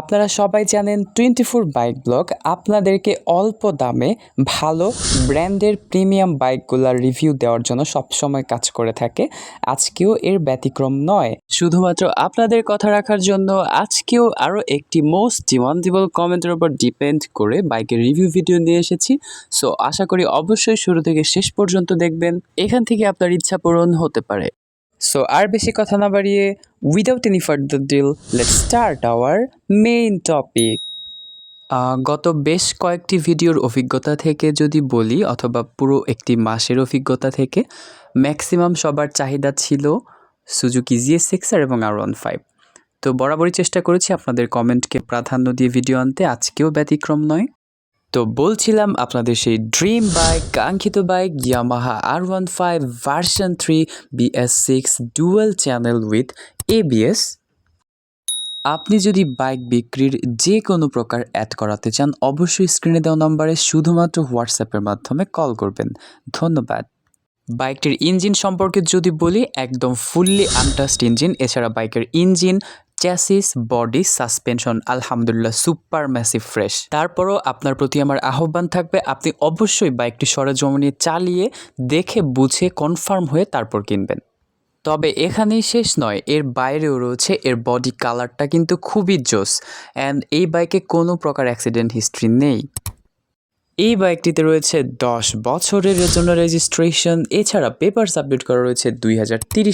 আপনারা সবাই জানেন টোয়েন্টি ফোর বাইক ব্লগ। আপনাদেরকে অল্প দামে ভালো ব্র্যান্ডের প্রিমিয়াম বাইকগুলোর রিভিউ দেওয়ার জন্য সবসময় কাজ করে থাকে। আজকেও এর ব্যতিক্রম নয়। শুধুমাত্র আপনাদের কথা রাখার জন্য আজকেও আরও একটি মোস্ট ডিমান্ডেবল কমেন্টের উপর ডিপেন্ড করে বাইকের রিভিউ ভিডিও নিয়ে এসেছি। সো আশা করি অবশ্যই শুরু থেকে শেষ পর্যন্ত দেখবেন। এখান থেকে আপনার ইচ্ছা পূরণ হতে পারে। সো আর বেশি কথা না বাড়িয়ে without any further delay let start our main topic গত বেশ কয়েকটি ভিডিওর অভিজ্ঞতা থেকে যদি বলি, অথবা পুরো একটি মাসের অভিজ্ঞতা থেকে ম্যাক্সিমাম সবার চাহিদা ছিল সুজুকি জিএস সিক্সার এবং আর ওয়ান ফাইভ তো বরাবরই চেষ্টা করেছি আপনাদের কমেন্টকে প্রাধান্য দিয়ে ভিডিও আনতে, আজকেও ব্যতিক্রম নয়। তো বলছিলাম আপনাদের সেই ড্রিম বাইক কাঙ্ক্ষিত bike Yamaha R one five version three BS six dual channel with ABS আপনি যদি বাইক বিক্রির যে কোনো প্রকার অ্যাড করাতে চান, অবশ্যই স্ক্রিনে দেওয়া নম্বরে শুধুমাত্র হোয়াটসঅ্যাপের মাধ্যমে কল করবেন। ধন্যবাদ। বাইকটির ইঞ্জিন সম্পর্কে যদি বলি, একদম ফুললি আনটাস্ট ইঞ্জিন এছাড়া বাইকের ইঞ্জিন চ্যাসিস বডি সাসপেনশন আলহামদুলিল্লাহ সুপার ম্যাসিভ ফ্রেশ তারপরও আপনার প্রতি আমার আহ্বান থাকবে, আপনি অবশ্যই বাইকটি সরেজমিনে চালিয়ে দেখে, বুঝে কনফার্ম হয়ে তারপর কিনবেন। তবে এখানেই শেষ নয়, এর বাইরেও রয়েছে, এর বডি কালারটা কিন্তু খুবই জোস। অ্যান্ড এই বাইকে কোনো প্রকার অ্যাক্সিডেন্ট হিস্ট্রি নেই। এই বাইকটিতে রয়েছে দশ বছরের জন্য রেজিস্ট্রেশন এছাড়া পেপার আপডেট করা রয়েছে দুই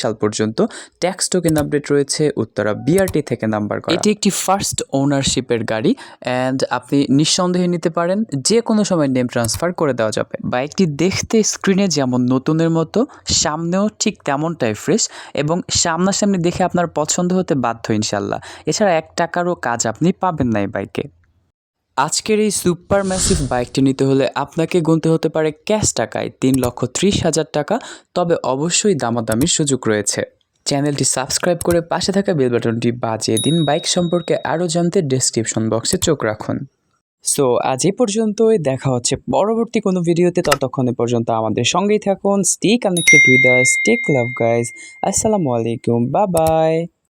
সাল পর্যন্ত। ট্যাক্স টোকেন আপডেট রয়েছে, উত্তরা বিআরটি থেকে নাম্বার করা। এটি একটি ফার্স্ট ওনারশিপের গাড়ি অ্যান্ড আপনি নিঃসন্দেহে নিতে পারেন যে কোনো সময় নেম ট্রান্সফার করে দেওয়া যাবে। বাইকটি দেখতে স্ক্রিনে যেমন নতুনের মতো, সামনেও ঠিক তেমনটাই ফ্রেশ এবং সামনাসামনি দেখে আপনার পছন্দ হতে বাধ্য ইনশাল্লাহ এছাড়া এক টাকারও কাজ আপনি পাবেন না এই বাইকে। আজকের এই সুপার ম্যাসিভ বাইকটি নিতে হলে আপনাকে গুনতে হতে পারে ক্যাশ টাকায় তিন লক্ষ ত্রিশ হাজার টাকা, তবে অবশ্যই দামাদামির সুযোগ রয়েছে। চ্যানেলটি সাবস্ক্রাইব করে পাশে থাকা বেল বাটনটি বাজিয়ে দিন, বাইক সম্পর্কে আরও জানতে ডেসক্রিপশন বক্সে চোখ রাখুন। সো আজ এই পর্যন্তই, দেখা হচ্ছে পরবর্তী কোনো ভিডিওতে, ততক্ষণে পর্যন্ত আমাদের সঙ্গেই থাকুন stay connected with us tech love guys আসসালামু আলাইকুম বা বাই